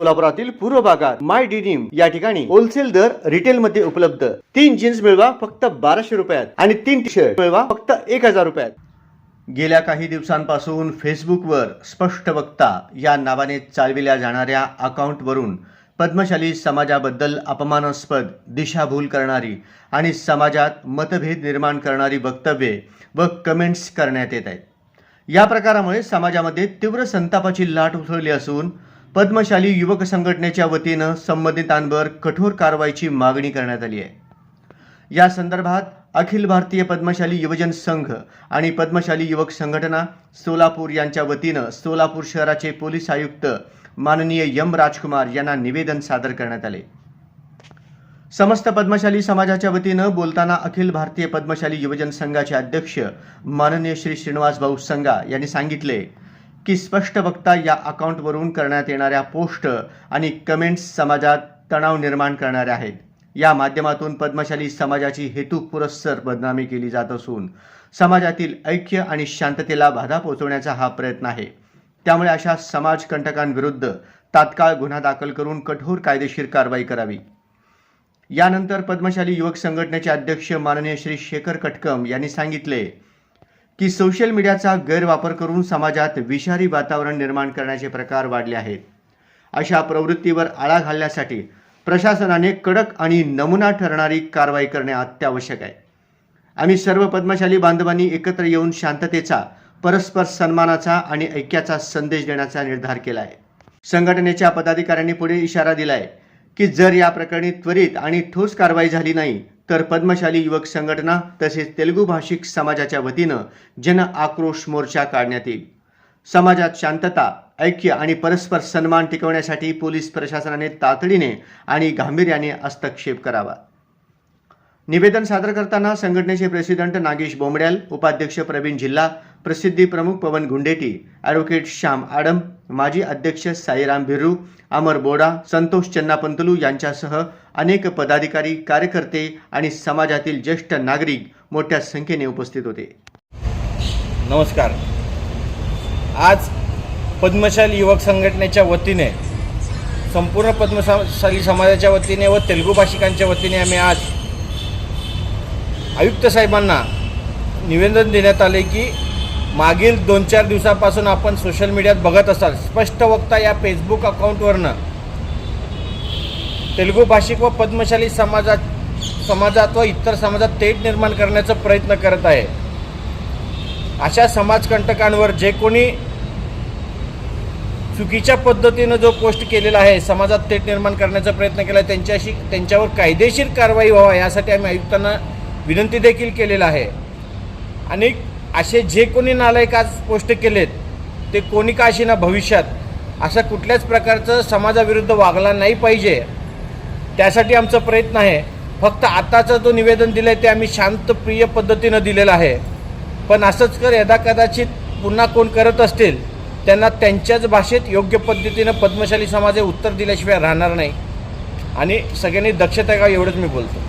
कोल्हापुरातील पूर्व भागात माय डिनिम या ठिकाणी होलसेल दर रिटेल मध्ये उपलब्ध. तीन जीन्स मिळवा फक्त बाराशे रुपयात आणि तीन टी शर्ट मिळवा फक्त एक हजार रुपयात. गेल्या काही दिवसांपासून फेसबुकवर स्पष्ट वक्ता या नावाने चालविल्या जाणाऱ्या अकाउंटवरून पद्मशाली समाजाबद्दल अपमानास्पद दिशाभूल करणारी आणि समाजात मतभेद निर्माण करणारी वक्तव्ये व कमेंट्स करण्यात येत आहेत. या प्रकारामुळे समाजामध्ये तीव्र संतापाची लाट उसळली असून पद्मशाली युवक संघटनेच्या वतीनं संबंधितांवर कठोर कारवाईची मागणी करण्यात आली आहे. या संदर्भात अखिल भारतीय पद्मशाली युवजन संघ आणि पद्मशाली युवक संघटना सोलापूर यांच्या वतीनं सोलापूर शहराचे पोलीस आयुक्त माननीय यम राजकुमार यांना निवेदन सादर करण्यात आले. समस्त पद्मशाली समाजाच्या वतीनं बोलताना अखिल भारतीय पद्मशाली युवजन संघाचे अध्यक्ष माननीय श्री श्रीनिवास भाऊ संगा यांनी सांगितले की स्पष्ट वक्ता या अकाउंटवरून करण्यात येणाऱ्या पोस्ट आणि कमेंट्स समाजात तणाव निर्माण करणाऱ्या आहेत. या माध्यमातून पद्मशाली समाजाची हेतू पुरस्सर बदनामी केली जात असून समाजातील ऐक्य आणि शांततेला बाधा पोहोचवण्याचा हा प्रयत्न आहे. त्यामुळे अशा समाजकंटकांविरुद्ध तात्काळ गुन्हा दाखल करून कठोर कायदेशीर कारवाई करावी. यानंतर पद्मशाली युवक संघटनेचे अध्यक्ष माननीय श्री शेखर कटकम यांनी सांगितले की सोशल मीडियाचा गैरवापर करून समाजात विषारी वातावरण निर्माण करण्याचे प्रकार वाढले आहेत. अशा प्रवृत्तीवर आळा घालण्यासाठी प्रशासनाने कडक आणि नमुना ठरणारी कारवाई करणे अत्यावश्यक आहे. आम्ही सर्व पद्मशाली बांधवांनी एकत्र येऊन शांततेचा परस्पर सन्मानाचा आणि ऐक्याचा संदेश देण्याचा निर्धार केला आहे. संघटनेच्या पदाधिकाऱ्यांनी पुढे इशारा दिला आहे की जर या प्रकरणी त्वरित आणि ठोस कारवाई झाली नाही तर पद्मशाली युवक संघटना तसेच तेलुगू भाषिक समाजाच्या वतीनं जन आक्रोश मोर्चा काढण्यात येईल. समाजात शांतता ऐक्य आणि परस्पर सन्मान टिकवण्यासाठी पोलीस प्रशासनाने तातडीने आणि गांभीर्याने हस्तक्षेप करावा. निवेदन सादर करताना संघटनेचे प्रेसिडेंट नागेश बोंबड्याल उपाध्यक्ष प्रवीण जिल्हा प्रसिद्धी प्रमुख पवन गुंडेटी ॲडव्होकेट श्याम आडम माजी अध्यक्ष साईराम भिरू अमर बोडा संतोष चन्नापंतलू यांच्यासह अनेक पदाधिकारी कार्यकर्ते आणि समाजातील ज्येष्ठ नागरिक मोठ्या संख्येने उपस्थित होते. नमस्कार. आज पद्मशाली युवक संघटनेच्या वतीने संपूर्ण पद्मशाली समाजाच्या वतीने व तेलुगू भाषिकांच्या वतीने आम्ही आज आयुक्त साहेबांना निवेदन देण्यात आले की मागील दोन चार दिवसापासून आपण सोशल मीडियात बघत असाल. स्पष्ट वक्ता या फेसबुक अकाउंटवरनं तेलुगू भाषिक व पद्मशाली समाजात समाजात व इतर समाजात तेट निर्माण करण्याचा प्रयत्न करत आहे. अशा समाजकंटकांवर जे कोणी चुकीच्या पद्धतीनं जो पोस्ट केलेला आहे समाजात तेट निर्माण करण्याचा प्रयत्न केला आहे त्यांच्याशी त्यांच्यावर कायदेशीर कारवाई व्हावा यासाठी आम्ही आयुक्तांना विनंती देखील केलेला आहे. आणि असे जे कोणी नालायक आज पोस्ट केलेत ते कोणी का अशी ना भविष्यात? अशा कुठल्याच प्रकारचं समाजाविरुद्ध वागला नाही पाहिजे. त्यासाठी आमचा प्रयत्न आहे. फक्त आताचं जो निवेदन दिलं आहे ते आम्ही शांतप्रिय पद्धतीनं दिलेलं आहे. पण असंच कर यदा कदाचित पुन्हा कोण करत असतील त्यांना त्यांच्याच भाषेत योग्य पद्धतीनं पद्मशाली समाज हे उत्तर दिल्याशिवाय राहणार नाही. आणि सगळ्यांनी दक्षता का एवढंच मी बोलतो.